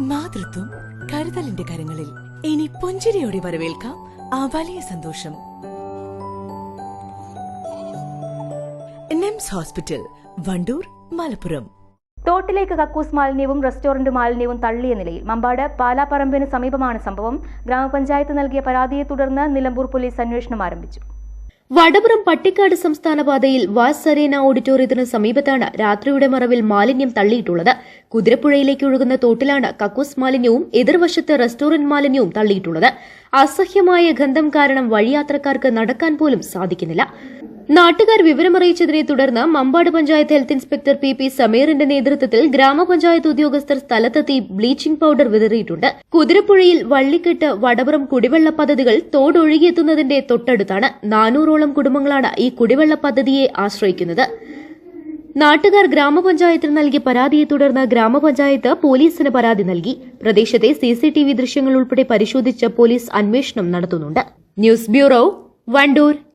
മാതൃത്വം കരുതലിന്റെ കരങ്ങളിൽ. ഇനി പുഞ്ചിരിയോടെ വരവേൽക്കാം ആ വലിയ സന്തോഷം. NIMS hospital Wandoor Malappuram. തോട്ടിലേക്ക് കക്കൂസ് മാലിന്യവും റെസ്റ്റോറന്റ് മാലിന്യവും തള്ളിയ നിലയിൽ മമ്പാട് പാലാപ്പറമ്പിന് സമീപമാണ് സംഭവം. ഗ്രാമപഞ്ചായത്ത് നൽകിയ പരാതിയെ തുടർന്ന് നിലമ്പൂർ പോലീസ് അന്വേഷണം ആരംഭിച്ചു. വടപുറം പട്ടിക്കാട് സംസ്ഥാന പാതയിൽ വാസ് സരേന ഓഡിറ്റോറിയത്തിന് സമീപത്താണ് രാത്രിയുടെ മറവിൽ മാലിന്യം തള്ളിയിട്ടുള്ളത്. കുതിരപ്പുഴയിലേക്ക് ഒഴുകുന്ന തോട്ടിലാണ് കക്കൂസ് മാലിന്യവും എതിർവശത്ത് റെസ്റ്റോറന്റ് മാലിന്യവും തള്ളിയിട്ടുള്ളത്. അസഹ്യമായ ഗന്ധം കാരണം വഴിയാത്രക്കാർക്ക് നടക്കാൻ പോലും സാധിക്കുന്നില്ല. നാട്ടുകാർ വിവരമറിയിച്ചതിനെ തുടർന്ന് Mampad panchayat health inspector P P സമീറിന്റെ നേതൃത്വത്തിൽ ഗ്രാമപഞ്ചായത്ത് ഉദ്യോഗസ്ഥർ സ്ഥലത്തെത്തി ബ്ലീച്ചിംഗ് പൗഡർ വിതറിയിട്ടുണ്ട്. കുതിരപ്പുഴയിൽ വള്ളിക്കെട്ട് വടപുറം കുടിവെള്ള പദ്ധതികൾ തോടൊഴുകിയെത്തുന്നതിന്റെ തൊട്ടടുത്താണ് നാനൂറോളം കുടുംബങ്ങളാണ് ഈ കുടിവെള്ള പദ്ധതിയെ ആശ്രയിക്കുന്നത്. നാട്ടുകാർ ഗ്രാമപഞ്ചായത്തിന് നൽകിയ പരാതിയെ തുടർന്ന് ഗ്രാമപഞ്ചായത്ത് പോലീസിന് പരാതി നൽകി. പ്രദേശത്തെ സിസിടിവി ദൃശ്യങ്ങൾ ഉൾപ്പെടെ പരിശോധിച്ച് പോലീസ് അന്വേഷണം നടത്തുന്നുണ്ട്. News bureau Wandoor.